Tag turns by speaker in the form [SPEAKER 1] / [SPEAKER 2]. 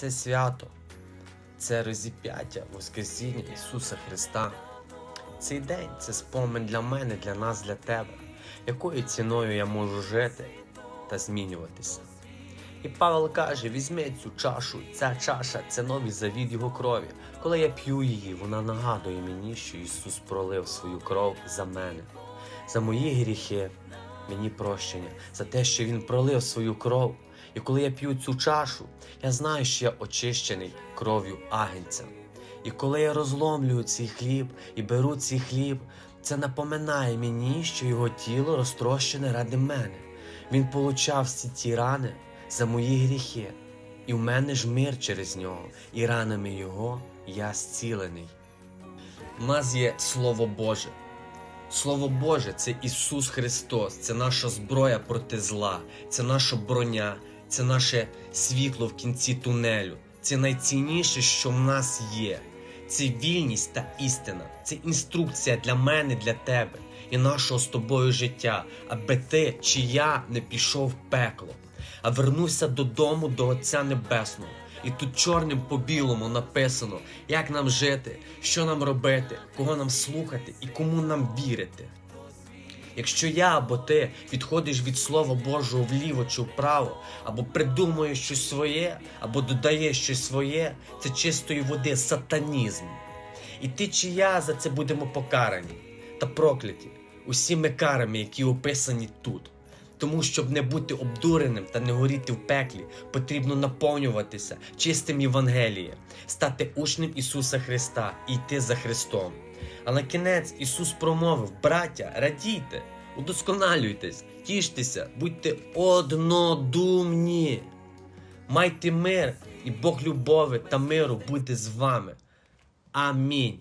[SPEAKER 1] це свято, це розіп'яття Воскресіння Ісуса Христа. Цей день це спомин для мене, для нас, для тебе, якою ціною я можу жити та змінюватися. І Павел каже: візьми цю чашу, ця чаша це новий завід його крові. Коли я п'ю її, вона нагадує мені, що Ісус пролив свою кров за мене, за мої гріхи, мені прощення, за те, що Він пролив свою кров. І коли я п'ю цю чашу, я знаю, що я очищений кров'ю агнця. І коли я розломлюю цей хліб і беру цей хліб, це напоминає мені, що його тіло розтрощене ради мене. Він получав всі ті рани за мої гріхи, і в мене ж мир через нього, і ранами його я зцілений. У нас є Слово Боже. Слово Боже це Ісус Христос, це наша зброя проти зла, це наша броня, це наше світло в кінці тунелю. Це найцінніше, що в нас є. Це вільність та істина, це інструкція для мене, для тебе і нашого з тобою життя, аби ти чи я не пішов в пекло, а вернувся додому до Отця Небесного. І тут чорним по білому написано, як нам жити, що нам робити, кого нам слухати і кому нам вірити. Якщо я або ти відходиш від Слова Божого вліво чи вправо, або придумуєш щось своє, або додаєш щось своє, це чистої води сатанізм. І ти чи я за це будемо покарані та прокляті усіми карами, які описані тут. Тому, щоб не бути обдуреним та не горіти в пеклі, потрібно наповнюватися чистим Євангелієм, стати учнем Ісуса Христа і йти за Христом. А на кінець Ісус промовив: браття, радійте, удосконалюйтесь, тіштеся, будьте однодумні. Майте мир, і Бог любові та миру буде з вами. Амінь.